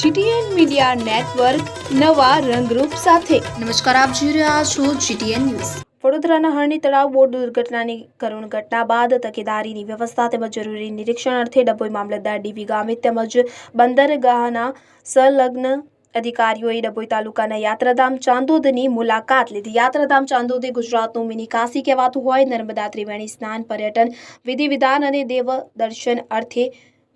GTN media network નવા રંગરૂપ સાથે. નમસ્કાર આપ જોઈ રહ્યા છો જીટીએન ન્યૂઝ. વડોદરાના હરણી તળાવ બોટ દુર્ઘટનાની કરુણ ઘટના બાદ તકેદારીની વ્યવસ્થા તેમજ જરૂરી નિરીક્ષણ અર્થે ડભોઈ મામલતદાર ડીવી ગામિત તેમજ બંદરગાહના સંલગ્ન અધિકારીઓએ ડભોઈ તાલુકાના યાત્રાધામ ચાંદોદની મુલાકાત લીધી. યાત્રાધામ ચાંદોદ ગુજરાતનું મિની કાશી કહેવાતું હોય. નર્મદા ત્રિવેણી સ્નાન પર્યટન વિધિ વિધાન અને દેવ દર્શન અર્થે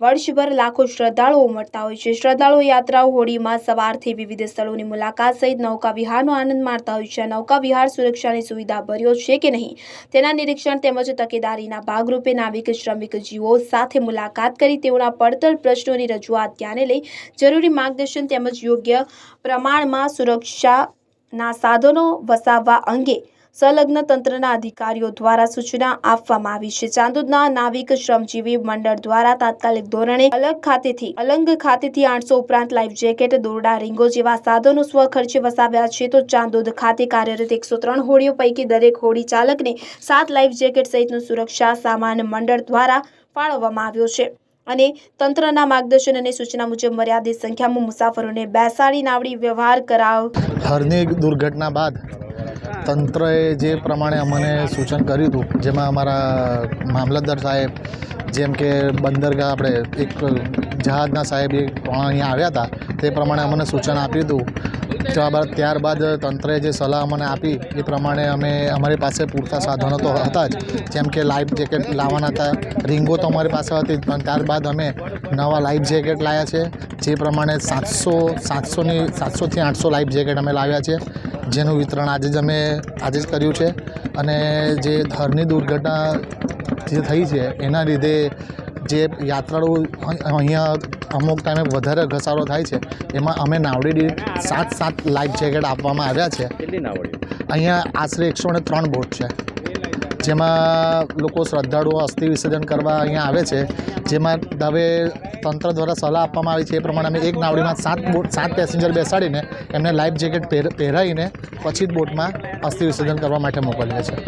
વર્ષભર લાખો શ્રદ્ધાળુઓ ઉમટતા હોય છે. શ્રદ્ધાળુ યાત્રાઓ હોડીમાં સવારથી વિવિધ સ્થળોની મુલાકાત સહિત નૌકા વિહારનો આનંદ માણતા હોય છે. નૌકા વિહાર સુરક્ષાની સુવિધા ભર્યો છે કે નહીં? તેના નિરીક્ષણ તેમજ તકેદારીના ભાગરૂપે નાવિક, શ્રમિક જીવો સાથે મુલાકાત કરી તેઓના પડતર પ્રશ્નોની રજૂઆત ધ્યાને લઈ જરૂરી માર્ગદર્શન તેમજ યોગ્ય પ્રમાણમાં સુરક્ષાના સાધનો વસાવવા અંગે સંલગ્ન તંત્રના અધિકારીઓ દ્વારા સૂચના આપવામાં આવી છે. ચાંદોદના નાવિક શ્રમજીવી મંડળ દ્વારા તાત્કાલિક ધોરણે અલગ ખાતેથી, અલંગ ખાતેથી આઠસો ઉપરાંત લાઈફ જેકેટ, દોરડા, રીંગો જેવા સાધનો સ્વખર્ચે વસાવ્યા છે. તો ચાંદોદ ખાતે કાર્યરત એકસો ત્રણ હોડીઓ પૈકી દરેક હોડી ચાલકને સાત લાઈફ જેકેટ સહિતનું સુરક્ષા સામાન મંડળ દ્વારા ફાળવવામાં આવ્યો છે. અને તંત્રના માર્ગદર્શન અને સૂચના મુજબ મર્યાદિત સંખ્યામાં મુસાફરોને બેસાડી, નાવડી, વ્યવહાર કરાવ હરની દુર્ઘટના બાદ તંત્રએ જે પ્રમાણે અમને સૂચન કર્યું હતું, જેમાં અમારા મામલતદાર સાહેબ, જેમ કે બંદરગાહ આપણે એક જહાજના સાહેબ એ અહીંયા આવ્યા હતા, તે પ્રમાણે અમને સૂચન આપ્યું હતું. ત્યારબાદ ત્યારબાદ તંત્રએ જે સલાહ અમને આપી, એ પ્રમાણે અમે અમારી પાસે પૂરતા સાધનો તો હતા જ, જેમ કે લાઈફ જેકેટ લાવવાના હતા, રિંગો તો અમારી પાસે હતી પણ ત્યારબાદ અમે નવા લાઈફ જેકેટ લાવ્યા છે. જે પ્રમાણે સાતસો સાતસોની સાતસોથી આઠસો લાઈફ જેકેટ અમે લાવ્યા છે. જેનું વિતરણ આજે જ અમે આજે જ કર્યું છે. અને જે હરની દુર્ઘટના જે થઈ છે એના લીધે જે યાત્રાળુ અહીંયા અમુક ટાઈમે વધારે ઘસારો થાય છે એમાં અમે નાવડી દીઠ સાત સાત લાઈફ જેકેટ આપવામાં આવ્યા છે. અહીંયા આશરે એકસો ને ત્રણ બોટ છે. જેમાં લોકો શ્રદ્ધાળુઓ અસ્થિ વિસર્જન કરવા અહીંયા આવે છે, જેમાં હવે તંત્ર દ્વારા સલાહ આપવામાં આવી છે, એ પ્રમાણે અમે એક નાવડીમાં સાત બોટ, સાત પેસેન્જર બેસાડીને એમને લાઈફ જેકેટ પહેર, પહેરાવીને પછી જ બોટમાં અસ્થિ વિસર્જન કરવા માટે મોકલીએ છીએ.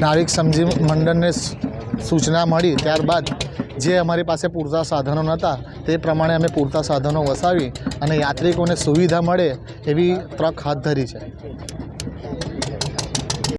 નાવિક સમજી મંડળને સૂચના મળી ત્યારબાદ જે અમારી પાસે પૂરતા સાધનો નહોતા તે પ્રમાણે અમે પૂરતા સાધનો વસાવી અને યાત્રિકોને સુવિધા મળે એવી ટ્રક હાથ ધરી છે. Okay.